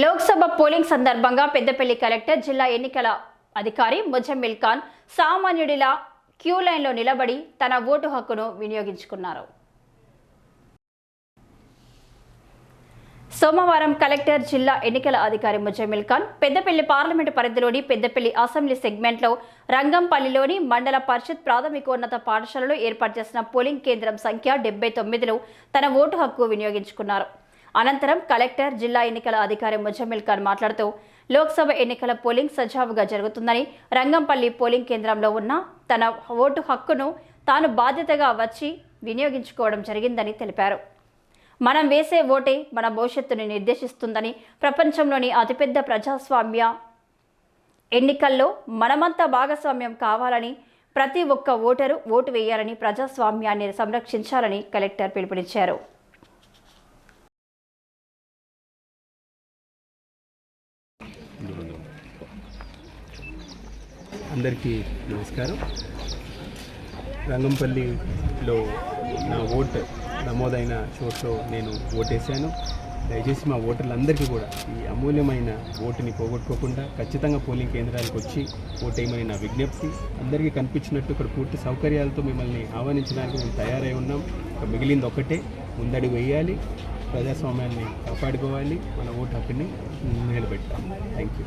Lok Sabha polling సందర్భంగా Peddapalli collector జిల్లా ఎన్నికల అధికారి ముజమ్మిల్ ఖాన్ సామాన్యుడిలా క్యూ లైన్లో నిలబడి తన ఓటు హక్కును వినియోగించుకున్నారు. సోమవారం కలెక్టర్ జిల్లా ఎన్నికల అధికారి ముజమ్మిల్ ఖాన్ పెద్దపల్లి పార్లమెంటు పరిధిలోని పెద్దపల్లి అసెంబ్లీ సెగ్మెంట్లో రంగంపల్లిలోని మండల పరిషత్ ప్రాథమికోన్నత పాఠశాలలో ఏర్పాటు చేసిన పోలింగ్ కేంద్రం సంఖ్య డెబ్బై తొమ్మిదిలో తన ఓటు హక్కు వినియోగించుకున్నారు. అనంతరం కలెక్టర్ జిల్లా ఎన్నికల అధికారి ముజమ్మిల్ ఖాన్ మాట్లాడుతూ లోక్సభ ఎన్నికల పోలింగ్ సజావుగా జరుగుతుందని రంగంపల్లి పోలింగ్ కేంద్రంలో ఉన్న తన ఓటు హక్కును తాను బాధ్యతగా వచ్చి వినియోగించుకోవడం జరిగిందని తెలిపారు. మనం వేసే ఓటే మన భవిష్యత్తుని నిర్దేశిస్తుందని ప్రపంచంలోని అతిపెద్ద ప్రజాస్వామ్య ఎన్నికల్లో మనమంతా భాగస్వామ్యం కావాలని ప్రతి ఒక్క ఓటరు ఓటు వేయాలని ప్రజాస్వామ్యాన్ని సంరక్షించాలని కలెక్టర్ పిలుపునిచ్చారు. అందరికీ నమస్కారం. రంగంపల్లిలో నా ఓటు నమోదైన చోట్లో నేను ఓటేశాను. దయచేసి మా ఓటర్లందరికీ కూడా ఈ అమూల్యమైన ఓటుని పోగొట్టుకోకుండా ఖచ్చితంగా పోలింగ్ కేంద్రాలకు వచ్చి ఓటేయమని నా విజ్ఞప్తి. అందరికీ కనిపించినట్టు ఇక్కడ పూర్తి సౌకర్యాలతో మిమ్మల్ని ఆహ్వానించడానికి మేము తయారై ఉన్నాం. ఇక మిగిలింది ఒకటే ముందడుగు వేయాలి ప్రజాస్వామ్యాన్ని కాపాడుకోవాలి. మన ఓటు హక్కుని నిలబెట్టాలి. Thank you